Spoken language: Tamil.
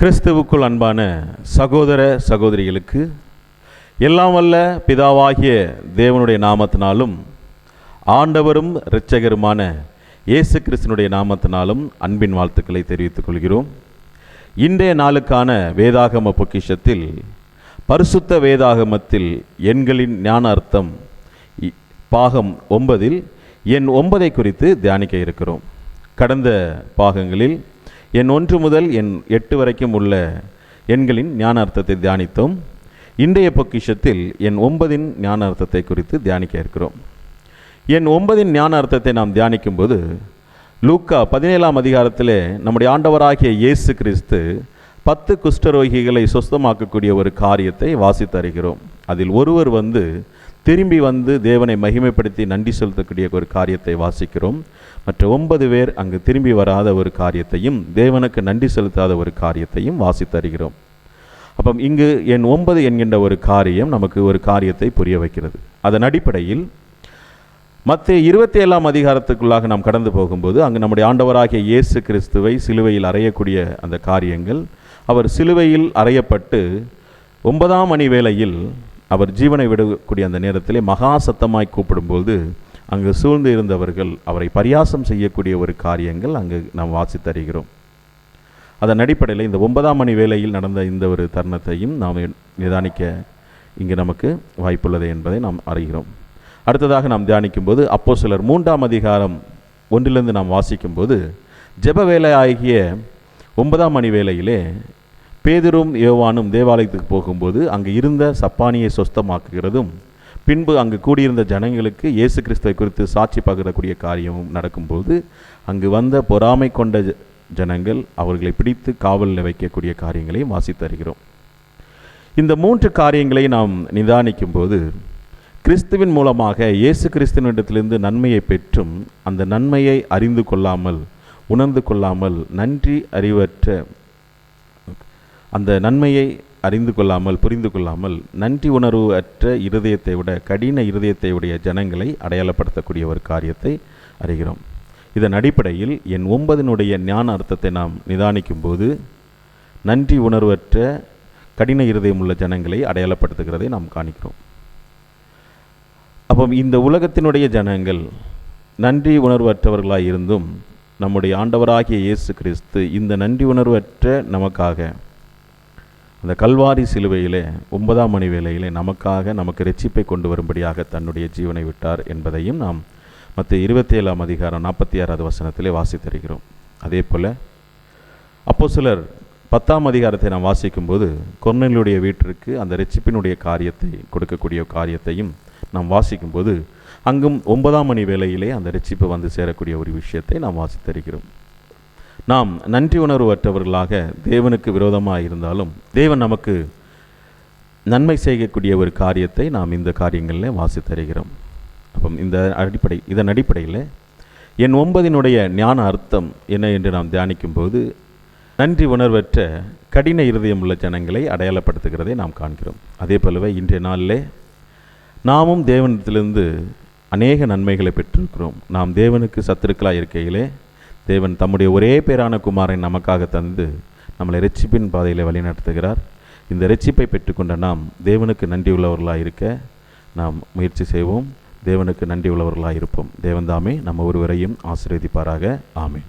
கிறிஸ்துவுக்குள் அன்பான சகோதர சகோதரிகளுக்கு எல்லாம் வல்ல பிதாவாகிய தேவனுடைய நாமத்தினாலும் ஆண்டவரும் இரட்சகருமான இயேசு கிறிஸ்தனுடைய நாமத்தினாலும் அன்பின் வாழ்த்துக்களை தெரிவித்துக் கொள்கிறோம். இன்றைய நாளுக்கான வேதாகம பொக்கிஷத்தில் பரிசுத்த வேதாகமத்தில் எண்களின் ஞான அர்த்தம் பாகம் ஒன்பதில் எண் ஒன்பதை குறித்து தியானிக்க இருக்கிறோம். கடந்த பாகங்களில் எண் ஒன்று முதல் எண் எட்டு வரைக்கும் உள்ள எண்களின் ஞான அர்த்தத்தை தியானித்தோம். இன்றைய பொக்கிஷத்தில் எண் ஒன்பதின் ஞான அர்த்தத்தை குறித்து தியானிக்க இருக்கிறோம். எண் ஒன்பதின் ஞான அர்த்தத்தை நாம் தியானிக்கும்போது லூக்கா பதினேழாம் அதிகாரத்திலே நம்முடைய ஆண்டவராகிய இயேசு கிறிஸ்து பத்து குஷ்டரோகிகளை சொஸ்தமாக்கக்கூடிய ஒரு காரியத்தை வாசித்து அறிகிறோம். அதில் ஒருவர் வந்து திரும்பி வந்து தேவனை மகிமைப்படுத்தி நன்றி செலுத்தக்கூடிய ஒரு காரியத்தை வாசிக்கிறோம். மற்ற ஒன்பது பேர் அங்கு திரும்பி வராத ஒரு காரியத்தையும் தேவனுக்கு நன்றி செலுத்தாத ஒரு காரியத்தையும் வாசித்து அப்போ இங்கு என் ஒன்பது என்கின்ற ஒரு காரியம் நமக்கு ஒரு காரியத்தை புரிய வைக்கிறது. அதன் அடிப்படையில் மற்ற இருபத்தி ஏழாம் அதிகாரத்துக்குள்ளாக நாம் கடந்து போகும்போது அங்கு நம்முடைய ஆண்டவராகிய இயேசு கிறிஸ்துவை சிலுவையில் அறையக்கூடிய அந்த காரியங்கள் அவர் சிலுவையில் அறையப்பட்டு ஒன்பதாம் மணி வேளையில் அவர் ஜீவனை விடக்கூடிய அந்த நேரத்திலே மகா சத்தமாய் கூப்பிடும்போது அங்கு சூழ்ந்து இருந்தவர்கள் அவரை பரியாசம் செய்யக்கூடிய ஒரு காரியங்கள் அங்கு நாம் வாசித்தறிகிறோம் அதன் அடிப்படையில் இந்த ஒன்பதாம் மணி வேளையில் நடந்த இந்த ஒரு தருணத்தையும் நாம் நிதானிக்க இங்கு நமக்கு வாய்ப்புள்ளது என்பதை நாம் அறிகிறோம். அடுத்ததாக நாம் தியானிக்கும்போது அப்போ சிலர் மூன்றாம் அதிகாரம் ஒன்றிலிருந்து நாம் வாசிக்கும்போது ஜெப வேலை ஆகிய ஒன்பதாம் மணி வேளையிலே பேதரும் யோவானும் தேவாலயத்துக்கு போகும்போது அங்கு இருந்த சப்பானியை சொஸ்தமாக்குகிறதும் பின்பு அங்கு கூடியிருந்த ஜனங்களுக்கு இயேசு கிறிஸ்துவை குறித்து சாட்சி பகிரக்கூடிய காரியமும் நடக்கும்போது அங்கு வந்த பொறாமை கொண்ட ஜ- ஜனங்கள் அவர்களை பிடித்து காவலில் வைக்கக்கூடிய காரியங்களையும் வாசித்தருகிறோம் இந்த மூன்று காரியங்களை நாம் நிதானிக்கும் போது கிறிஸ்துவின் மூலமாக இயேசு கிறிஸ்துவனிடத்திலிருந்து நன்மையை பெற்றும் அந்த நன்மையை அறிந்து கொள்ளாமல் உணர்ந்து கொள்ளாமல் நன்றி அறிவற்ற அந்த நன்மையை அறிந்து கொள்ளாமல் புரிந்து கொள்ளாமல் நன்றி உணர்வு அற்ற இருதயத்தை விட கடின இருதயத்தை உடைய ஜனங்களை அடையாளப்படுத்தக்கூடிய ஒரு காரியத்தை அறிகிறோம். இதன் அடிப்படையில் என் ஒன்பதினுடைய ஞான அர்த்தத்தை நாம் நிதானிக்கும் போது நன்றி உணர்வற்ற கடின இருதயம் உள்ள ஜனங்களை அடையாளப்படுத்துகிறதை நாம் காணிக்கிறோம். அப்போ இந்த உலகத்தினுடைய ஜனங்கள் நன்றி உணர்வற்றவர்களாக இருந்தும் நம்முடைய ஆண்டவராகிய இயேசு கிறிஸ்து இந்த நன்றி உணர்வற்ற நமக்காக அந்த கல்வாரி சிலுவையிலே ஒன்பதாம் மணி வேளையிலே நமக்காக நமக்கு ரெச்சிப்பை கொண்டு வரும்படியாக தன்னுடைய ஜீவனை விட்டார் என்பதையும் நாம் மற்ற இருபத்தி ஏழாம் அதிகாரம் நாற்பத்தி ஆறாவது வசனத்திலே வாசித்தருகிறோம் அதே போல் அப்போ சிலர் பத்தாம் அதிகாரத்தை நாம் வாசிக்கும்போது கொர்னலுடைய வீட்டிற்கு அந்த ரெச்சிப்பினுடைய காரியத்தை கொடுக்கக்கூடிய காரியத்தையும் நாம் வாசிக்கும்போது அங்கும் ஒன்பதாம் மணி வேளையிலே அந்த ரட்சிப்பு வந்து சேரக்கூடிய ஒரு விஷயத்தை நாம் வாசித்தருகிறோம் நாம் நன்றி உணர்வற்றவர்களாக தேவனுக்கு விரோதமாக இருந்தாலும் தேவன் நமக்கு நன்மை செய்யக்கூடிய ஒரு காரியத்தை நாம் இந்த காரியங்களில் வாசித்தருகிறோம். அப்போ இந்த அடிப்படை இதன் அடிப்படையில் என் ஒன்பதினுடைய ஞான அர்த்தம் என்ன என்று நாம் தியானிக்கும்போது நன்றி உணர்வற்ற கடின இருதயம் உள்ள ஜனங்களை அடையாளப்படுத்துகிறதை நாம் காண்கிறோம். அதே போலவே இன்றைய நாளிலே நாமும் தேவனிடத்திலிருந்து அநேக நன்மைகளை பெற்றிருக்கிறோம். நாம் தேவனுக்கு சத்துருக்களாக இருக்கையிலே தேவன் தம்முடைய ஒரே பேரான குமாரை நமக்காக தந்து நம்மளை ரட்சிப்பின் பாதையில் வழிநடத்துகிறார். இந்த ரட்சிப்பை பெற்றுக்கொண்ட நாம் தேவனுக்கு நன்றி உள்ளவர்களாக இருக்க நாம் முயற்சி செய்வோம். தேவனுக்கு நன்றி உள்ளவர்களாக இருப்போம். தேவன்தாமே நம்ம ஒருவரையும் ஆசீர்வதிப்பாராக. ஆமேன்.